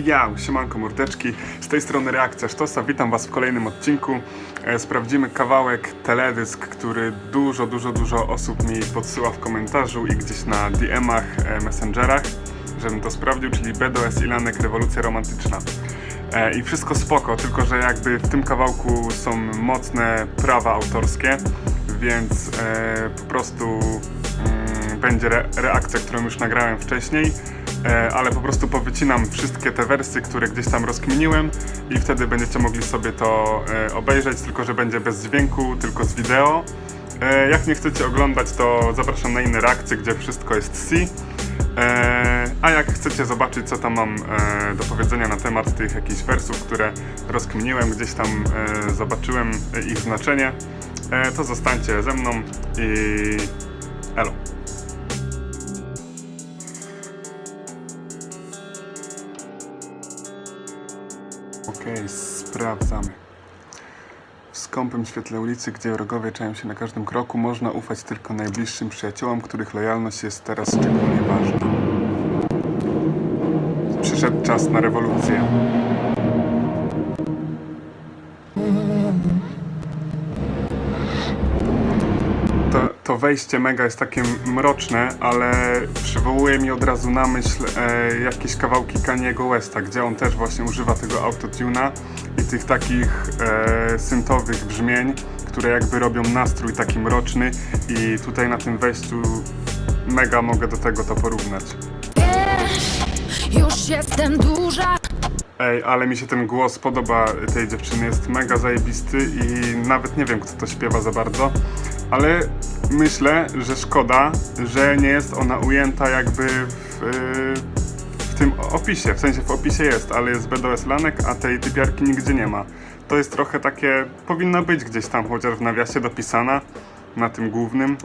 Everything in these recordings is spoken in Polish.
Ja, siemanko mordeczki, z tej strony Reakcja Sztosa, witam was w kolejnym odcinku. E, Sprawdzimy kawałek teledysk, który dużo, dużo, dużo osób mi podsyła w komentarzu i gdzieś na DM-ach, e, messengerach, żebym to sprawdził, czyli BDS Ilanek Rewolucja Romantyczna. E, I wszystko spoko, tylko że jakby w tym kawałku są mocne prawa autorskie, więc po prostu mm, będzie re reakcja, którą już nagrałem wcześniej, ale po prostu powycinam wszystkie te wersje, które gdzieś tam rozkminiłem i wtedy będziecie mogli sobie to e, obejrzeć, tylko że będzie bez dźwięku, tylko z wideo. E, jak nie chcecie oglądać, to zapraszam na inne reakcje, gdzie wszystko jest C. E, a jak chcecie zobaczyć, co tam mam e, do powiedzenia na temat tych jakichś wersów, które rozkminiłem, gdzieś tam e, zobaczyłem e, ich znaczenie, e, to zostańcie ze mną i elo. Okej, sprawdzamy. W skąpym świetle ulicy, gdzie wrogowie czają się na każdym kroku, można ufać tylko najbliższym przyjaciołom, których lojalność jest teraz szczególnie ważna. Przyszedł czas na rewolucję. To, wejście mega jest takie mroczne, ale przywołuje mi od razu na myśl e, jakieś kawałki Kaniego Westa, gdzie on też właśnie używa tego autotuna i tych takich e, syntowych brzmień, które jakby robią nastrój taki mroczny i tutaj na tym wejściu mega mogę do tego to porównać. Już jestem duża. Ej, ale mi się ten głos podoba tej dziewczyny, jest mega zajebisty i nawet nie wiem kto to śpiewa za bardzo, ale myślę, że szkoda, że nie jest ona ujęta jakby w, yy, w tym opisie, w sensie w opisie jest, ale jest BDS Lanek, a tej typiarki nigdzie nie ma. To jest trochę takie, powinna być gdzieś tam chociaż w nawiasie dopisana, na tym głównym.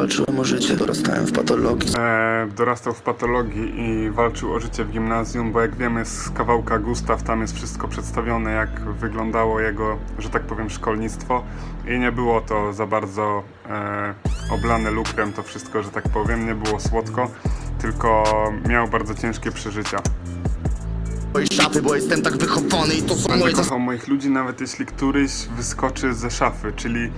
Walczyłem o życie, dorastałem w patologii. E, dorastał w patologii i walczył o życie w gimnazjum, bo jak wiemy z kawałka Gustaw tam jest wszystko przedstawione, jak wyglądało jego, że tak powiem, szkolnictwo i nie było to za bardzo e, oblane lukrem to wszystko, że tak powiem, nie było słodko, tylko miał bardzo ciężkie przeżycia. Mojej szafy, bo jestem tak wychowany i to są Będę moje kochał moich ludzi, nawet jeśli któryś wyskoczy ze szafy, czyli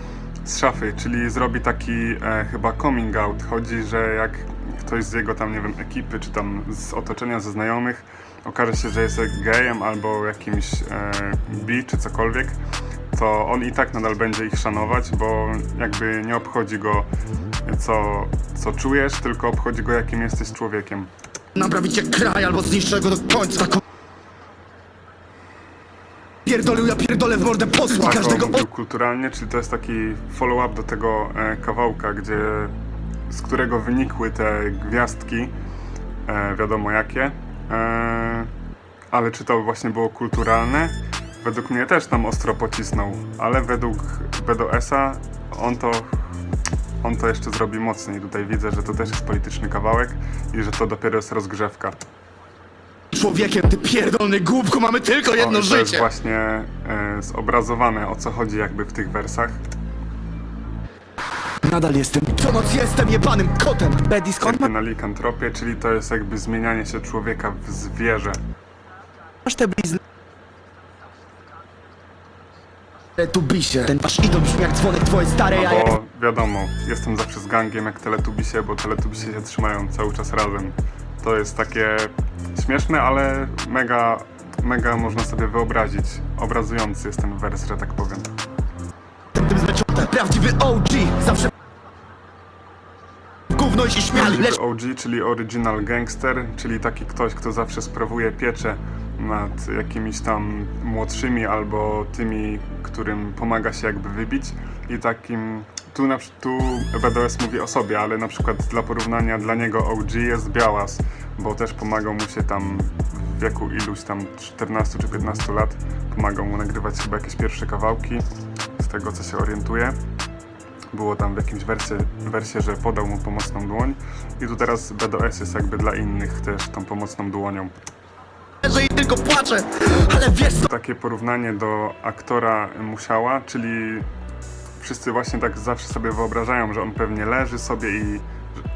z szafy, czyli zrobi taki e, chyba coming out. Chodzi, że jak ktoś z jego tam, nie wiem, ekipy, czy tam z otoczenia, ze znajomych okaże się, że jest gejem albo jakimś e, bi, czy cokolwiek, to on i tak nadal będzie ich szanować, bo jakby nie obchodzi go co, co czujesz, tylko obchodzi go jakim jesteś człowiekiem. Naprawicie kraj albo zniszczę go do końca. Pierdolił, ja pierdolę w mordę posła Tak, każdego on mówił kulturalnie, czyli to jest taki follow-up do tego e, kawałka, gdzie, z którego wynikły te gwiazdki, e, wiadomo jakie, e, ale czy to właśnie było kulturalne? Według mnie też tam ostro pocisnął, ale według BDS-a on to, on to jeszcze zrobi mocniej. Tutaj widzę, że to też jest polityczny kawałek i że to dopiero jest rozgrzewka. Człowiekiem, ty pierdolny głupku, mamy tylko jedno to jest życie. właśnie e, zobrazowane, o co chodzi jakby w tych wersach. Nadal jestem. Co noc jestem jebanym kotem. Betty skąd na likantropię, czyli to jest jakby zmienianie się człowieka w zwierzę. masz te blizny? Teletubisie. Ten wasz idol brzmi jak dzwonek twoje stare No bo wiadomo, jestem zawsze z gangiem jak Teletubisie, bo Teletubisie się trzymają cały czas razem. To jest takie śmieszne, ale mega, mega można sobie wyobrazić. Obrazujący jest ten wers, że tak powiem. Tym. Prawdziwy OG. Zawsze gówno i się śmiali. Lecz OG, czyli Original Gangster, czyli taki ktoś, kto zawsze sprawuje pieczę nad jakimiś tam młodszymi albo tymi, którym pomaga się jakby wybić i takim tu, na, tu BDS mówi o sobie, ale na przykład dla porównania dla niego OG jest Białas, bo też pomagał mu się tam w wieku iluś tam 14 czy 15 lat, pomagał mu nagrywać chyba jakieś pierwsze kawałki, z tego co się orientuję było tam w jakimś wersie, wersie, że podał mu pomocną dłoń i tu teraz BDS jest jakby dla innych też tą pomocną dłonią. leżę i tylko płaczę. Ale wiesz co? Takie porównanie do aktora Musiała, czyli wszyscy właśnie tak zawsze sobie wyobrażają, że on pewnie leży sobie i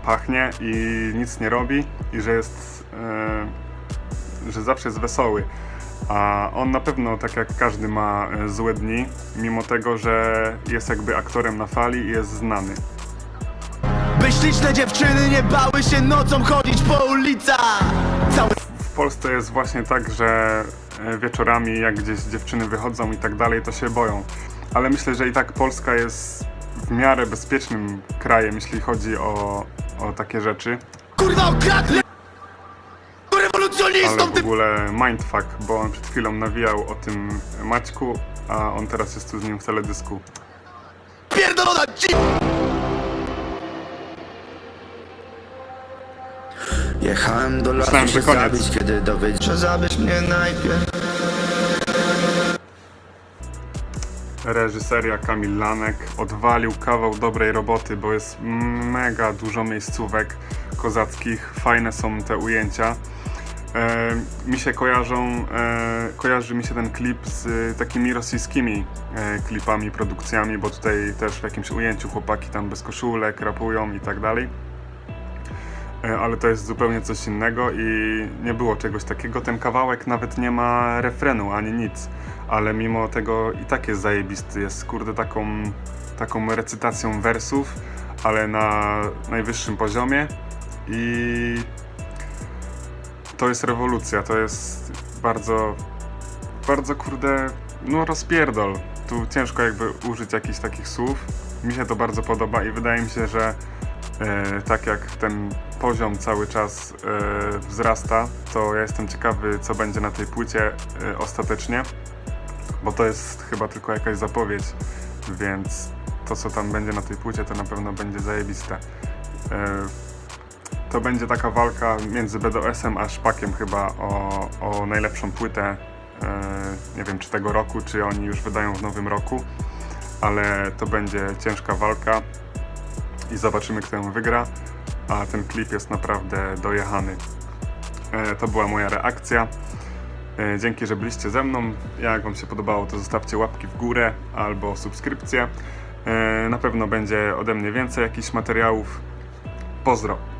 pachnie i nic nie robi i że jest e, że zawsze jest wesoły. A on na pewno, tak jak każdy, ma e, złe dni, mimo tego, że jest jakby aktorem na fali i jest znany. By śliczne dziewczyny nie bały się nocą chodzić po ulicach Całe W Polsce jest właśnie tak, że e, wieczorami, jak gdzieś dziewczyny wychodzą i tak dalej, to się boją. Ale myślę, że i tak Polska jest w miarę bezpiecznym krajem, jeśli chodzi o, o takie rzeczy. kurwa okradnę Ale w ty ogóle mindfuck, bo on przed chwilą nawijał o tym Maćku, a on teraz jest tu z nim w teledysku. pierdolona dzi... Jechałem do lasu Myślałem, że się koniec. zabić, kiedy dowiedzieć, że zabić mnie najpierw Reżyseria Kamil Lanek odwalił kawał dobrej roboty, bo jest mega dużo miejscówek kozackich, fajne są te ujęcia. E, mi się kojarzą, e, kojarzy mi się ten klip z e, takimi rosyjskimi e, klipami, produkcjami, bo tutaj też w jakimś ujęciu chłopaki tam bez koszulek rapują i tak dalej. E, ale to jest zupełnie coś innego i nie było czegoś takiego. Ten kawałek nawet nie ma refrenu ani nic, ale mimo tego i tak jest zajebisty. Jest kurde taką, taką recytacją wersów, ale na najwyższym poziomie i to jest rewolucja, to jest bardzo, bardzo kurde, no rozpierdol. Tu ciężko jakby użyć jakichś takich słów. Mi się to bardzo podoba i wydaje mi się, że e, tak jak ten poziom cały czas e, wzrasta, to ja jestem ciekawy, co będzie na tej płycie e, ostatecznie, bo to jest chyba tylko jakaś zapowiedź, więc to, co tam będzie na tej płycie, to na pewno będzie zajebiste. E, to będzie taka walka między BDS-em a Szpakiem chyba o, o najlepszą płytę. E, nie wiem czy tego roku, czy oni już wydają w nowym roku, ale to będzie ciężka walka i zobaczymy kto ją wygra, a ten klip jest naprawdę dojechany. E, to była moja reakcja. E, Dzięki, że byliście ze mną. Jak Wam się podobało, to zostawcie łapki w górę albo subskrypcję. E, Na pewno będzie ode mnie więcej jakichś materiałów. Pozdro!